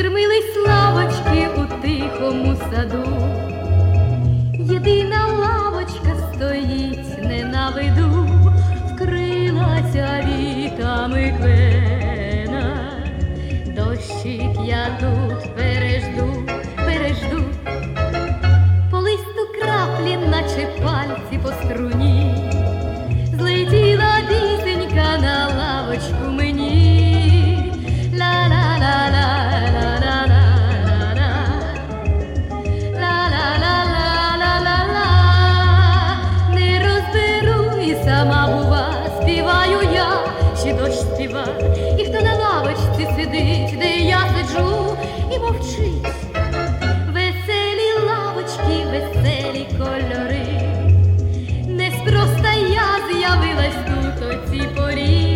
Єрмились лавочки у тихому саду, єдина лавочка стоїть не на виду, вкрилася вітами квена, дощик я тут пережду, пережду, по листу краплі, наче пальці по струні. чи дощ співа, і хто на лавочці сидить, де я сиджу і мовчить, веселі лавочки, веселі кольори, неспроста я з'явилась тут у цій порі.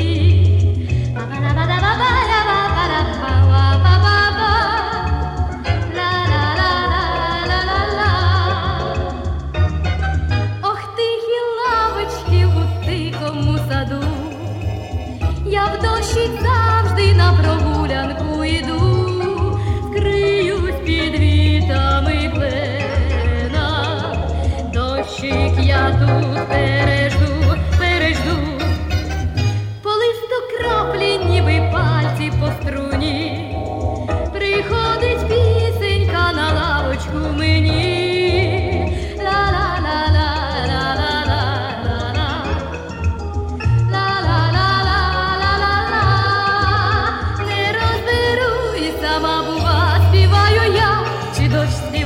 Ох, тихі лавочки у тихому саду.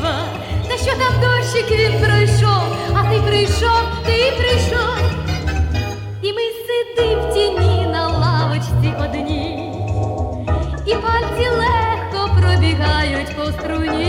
Співа. Та що там дощик він пройшов, а ти прийшов, ти прийшов. І ми сидим в тіні на лавочці одні, і пальці легко пробігають по струні.